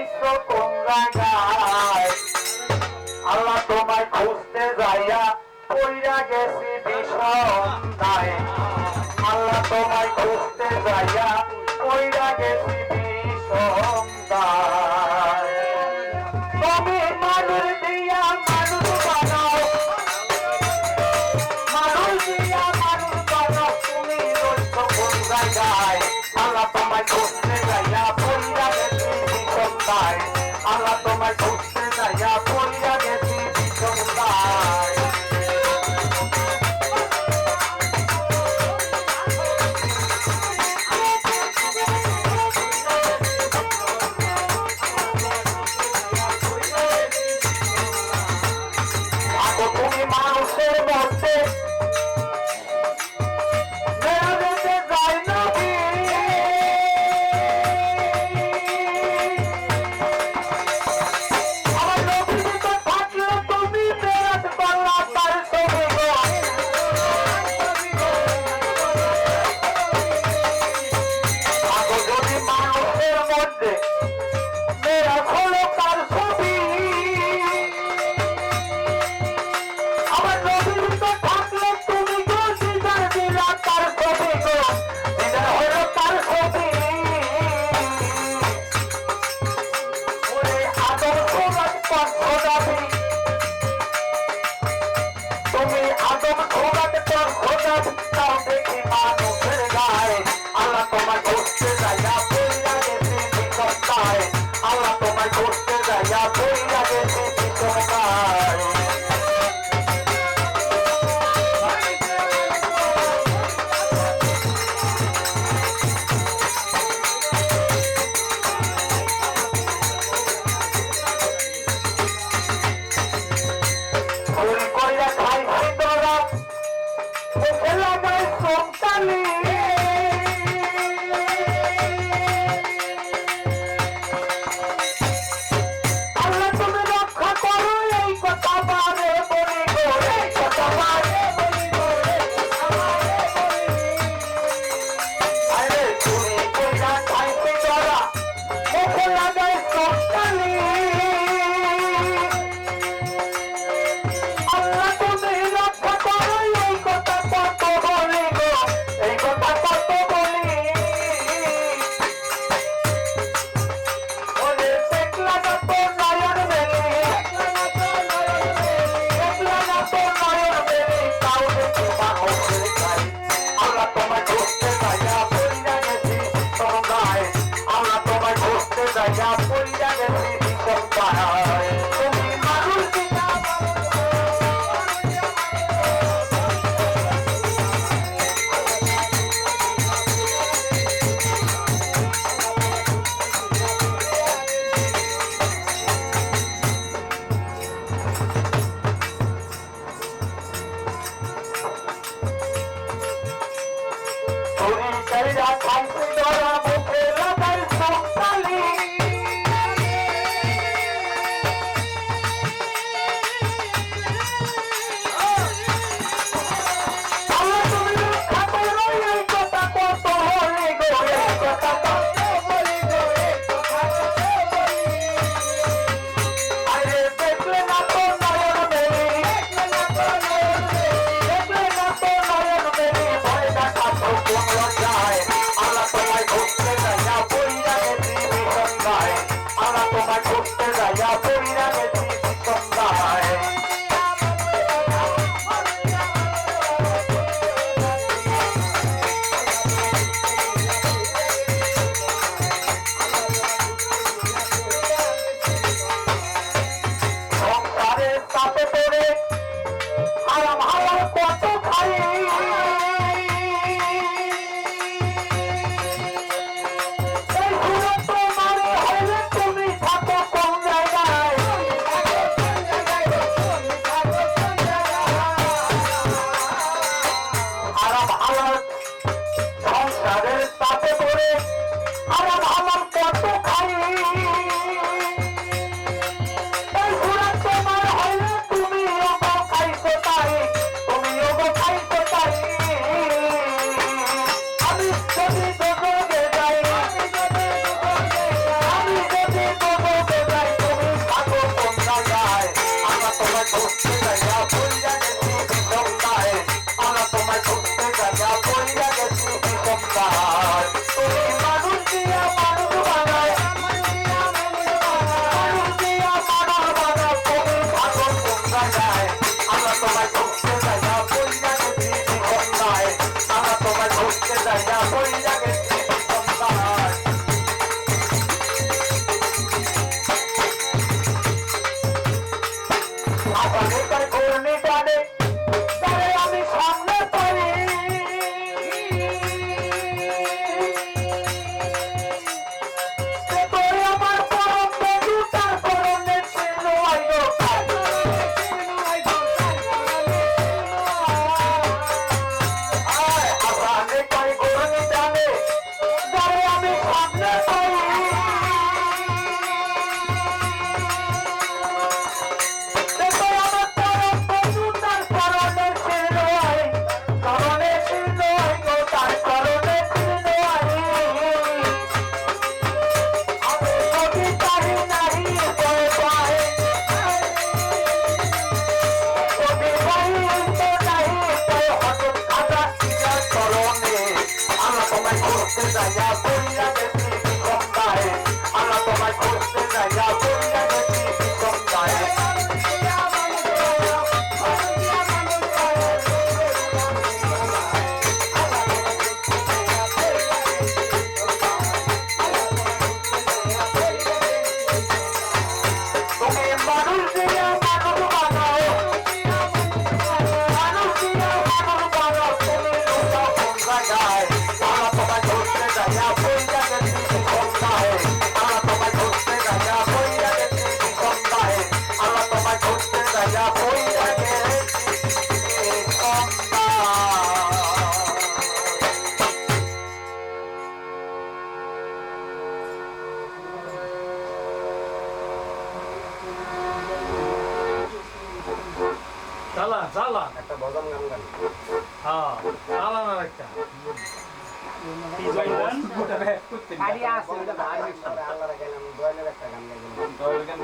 যাইছো আল্লাহ তোমায় খুঁজতে যাইয়া গেছি আল্লাহ তোমায় খুঁজতে যাইয়া গেছি তুমি মানুষ দিয়া মানুষ বানাও। মানুষ দিয়া মানুষ বানাও। তুমি রয়েছ কোন জায়গায়? আল্লাহ তোমায় খুঁজতে आप अनेक একটা ভজন গান গান। হ্যাঁ আলাদা না একটা গান বললেন